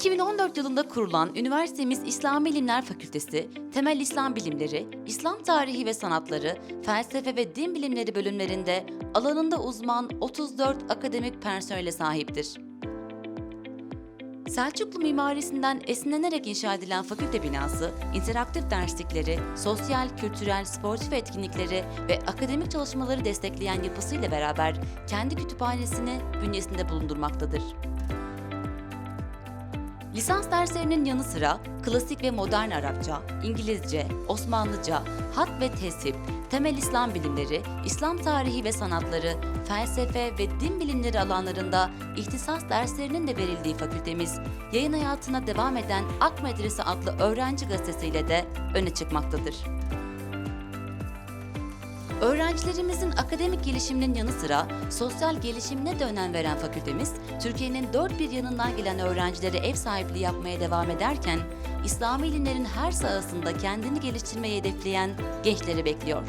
2014 yılında kurulan üniversitemiz İslam Bilimler Fakültesi, Temel İslam Bilimleri, İslam Tarihi ve Sanatları, Felsefe ve Din Bilimleri bölümlerinde alanında uzman 34 akademik personele sahiptir. Selçuklu mimarisinden esinlenerek inşa edilen fakülte binası, interaktif derslikleri, sosyal, kültürel, sportif etkinlikleri ve akademik çalışmaları destekleyen yapısıyla beraber kendi kütüphanesini bünyesinde bulundurmaktadır. Lisans derslerinin yanı sıra klasik ve modern Arapça, İngilizce, Osmanlıca, hat ve tesip, temel İslam bilimleri, İslam tarihi ve sanatları, felsefe ve din bilimleri alanlarında ihtisas derslerinin de verildiği fakültemiz, yayın hayatına devam eden Ak Medrese adlı öğrenci gazetesiyle de öne çıkmaktadır. Öğrencilerimizin akademik gelişiminin yanı sıra sosyal gelişimine de önem veren fakültemiz, Türkiye'nin dört bir yanından gelen öğrencilere ev sahipliği yapmaya devam ederken, İslami ilimlerin her sahasında kendini geliştirmeyi hedefleyen gençleri bekliyor.